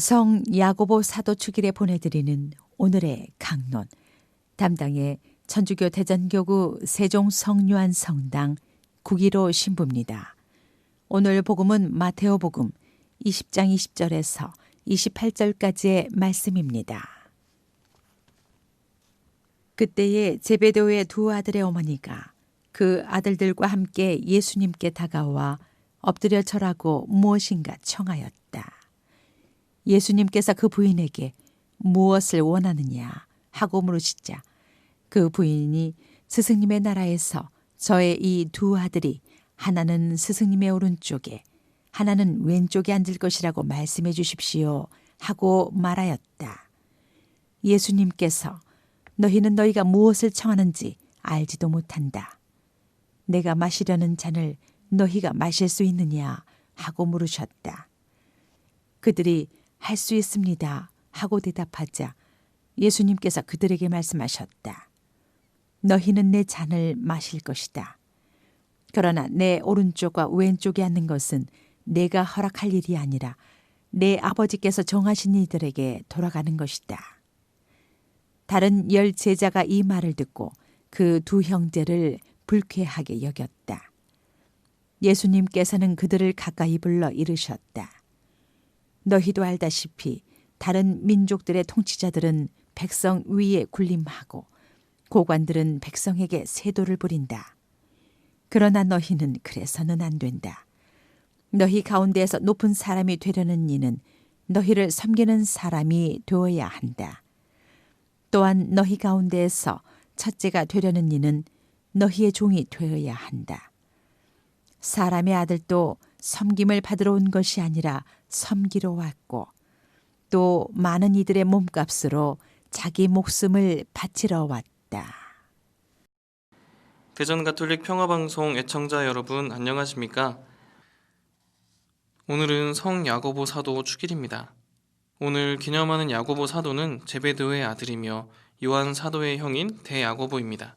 성 야고보 사도 축일에 보내드리는 오늘의 강론 담당의 천주교 대전교구 세종 성유한 성당 국일호 신부입니다. 오늘 복음은 마테오 복음 20장 20절에서 28절까지의 말씀입니다. 그때에 제베도의 두 아들의 어머니가 그 아들들과 함께 예수님께 다가와 엎드려 절하고 무엇인가 청하였다. 예수님께서 그 부인에게 무엇을 원하느냐 하고 물으시자 그 부인이 스승님의 나라에서 저의 이 두 아들이 하나는 스승님의 오른쪽에 하나는 왼쪽에 앉을 것이라고 말씀해 주십시오 하고 말하였다. 예수님께서 너희는 너희가 무엇을 청하는지 알지도 못한다. 내가 마시려는 잔을 너희가 마실 수 있느냐 하고 물으셨다. 그들이 할 수 있습니다 하고 대답하자 예수님께서 그들에게 말씀하셨다. 너희는 내 잔을 마실 것이다. 그러나 내 오른쪽과 왼쪽에 앉는 것은 내가 허락할 일이 아니라 내 아버지께서 정하신 이들에게 돌아가는 것이다. 다른 열 제자가 이 말을 듣고 그 두 형제를 불쾌하게 여겼다. 예수님께서는 그들을 가까이 불러 이르셨다. 너희도 알다시피 다른 민족들의 통치자들은 백성 위에 군림하고 고관들은 백성에게 세도를 부린다. 그러나 너희는 그래서는 안 된다. 너희 가운데에서 높은 사람이 되려는 이는 너희를 섬기는 사람이 되어야 한다. 또한 너희 가운데에서 첫째가 되려는 이는 너희의 종이 되어야 한다. 사람의 아들도 섬김을 받으러 온 것이 아니라 섬기러 왔고 또 많은 이들의 몸값으로 자기 목숨을 바치러 왔다. 대전 가톨릭 평화방송 애청자 여러분 안녕하십니까? 오늘은 성 야고보 사도 축일입니다. 오늘 기념하는 야고보 사도는 제베드의 아들이며 요한 사도의 형인 대야고보입니다.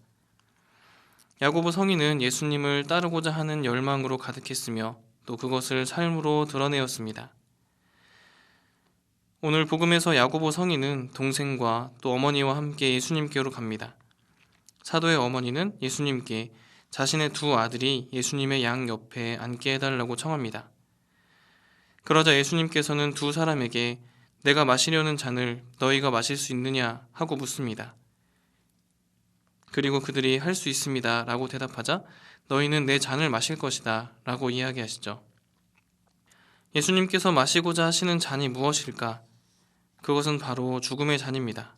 야고보 성인은 예수님을 따르고자 하는 열망으로 가득했으며 또 그것을 삶으로 드러내었습니다. 오늘 복음에서 야고보 성인은 동생과 또 어머니와 함께 예수님께로 갑니다. 사도의 어머니는 예수님께 자신의 두 아들이 예수님의 양 옆에 앉게 해달라고 청합니다. 그러자 예수님께서는 두 사람에게 내가 마시려는 잔을 너희가 마실 수 있느냐 하고 묻습니다. 그리고 그들이 할 수 있습니다 라고 대답하자 너희는 내 잔을 마실 것이다 라고 이야기하시죠. 예수님께서 마시고자 하시는 잔이 무엇일까? 그것은 바로 죽음의 잔입니다.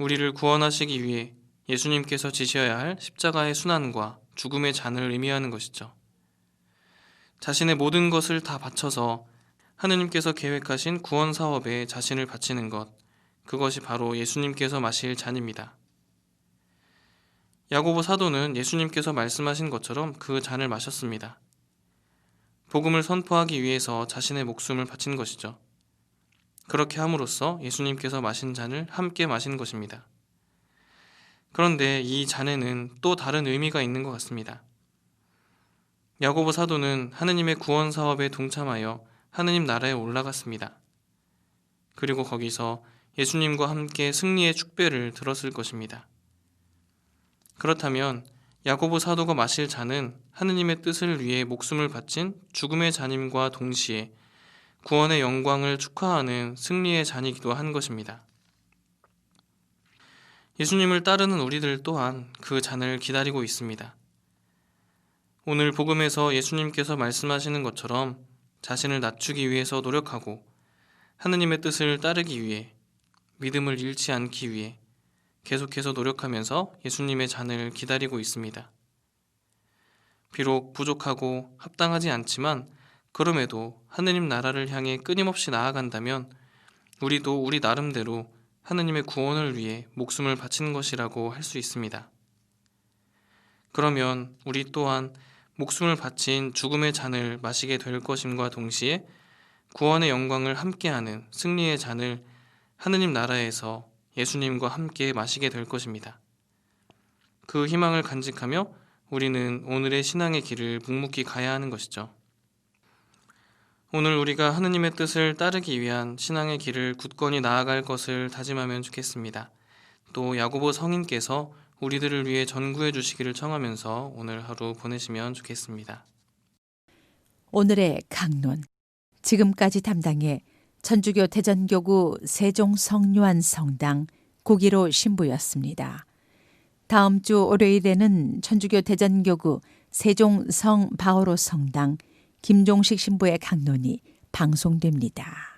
우리를 구원하시기 위해 예수님께서 지셔야 할 십자가의 순환과 죽음의 잔을 의미하는 것이죠. 자신의 모든 것을 다 바쳐서 하느님께서 계획하신 구원 사업에 자신을 바치는 것, 그것이 바로 예수님께서 마실 잔입니다. 야고보 사도는 예수님께서 말씀하신 것처럼 그 잔을 마셨습니다. 복음을 선포하기 위해서 자신의 목숨을 바친 것이죠. 그렇게 함으로써 예수님께서 마신 잔을 함께 마신 것입니다. 그런데 이 잔에는 또 다른 의미가 있는 것 같습니다. 야고보 사도는 하느님의 구원 사업에 동참하여 하느님 나라에 올라갔습니다. 그리고 거기서 예수님과 함께 승리의 축배를 들었을 것입니다. 그렇다면 야고보 사도가 마실 잔은 하느님의 뜻을 위해 목숨을 바친 죽음의 잔임과 동시에 구원의 영광을 축하하는 승리의 잔이기도 한 것입니다. 예수님을 따르는 우리들 또한 그 잔을 기다리고 있습니다. 오늘 복음에서 예수님께서 말씀하시는 것처럼 자신을 낮추기 위해서 노력하고 하느님의 뜻을 따르기 위해 믿음을 잃지 않기 위해 계속해서 노력하면서 예수님의 잔을 기다리고 있습니다. 비록 부족하고 합당하지 않지만 그럼에도 하느님 나라를 향해 끊임없이 나아간다면 우리도 우리 나름대로 하느님의 구원을 위해 목숨을 바친 것이라고 할 수 있습니다. 그러면 우리 또한 목숨을 바친 죽음의 잔을 마시게 될 것임과 동시에 구원의 영광을 함께하는 승리의 잔을 하느님 나라에서 예수님과 함께 마시게 될 것입니다. 그 희망을 간직하며 우리는 오늘의 신앙의 길을 묵묵히 가야 하는 것이죠. 오늘 우리가 하느님의 뜻을 따르기 위한 신앙의 길을 굳건히 나아갈 것을 다짐하면 좋겠습니다. 또 야고보 성인께서 우리들을 위해 전구해 주시기를 청하면서 오늘 하루 보내시면 좋겠습니다. 오늘의 강론. 지금까지 담당해 천주교 대전교구 세종 성유한 성당 고기로 신부였습니다. 다음 주 월요일에는 천주교 대전교구 세종 성 바오로 성당 김종식 신부의 강론이 방송됩니다.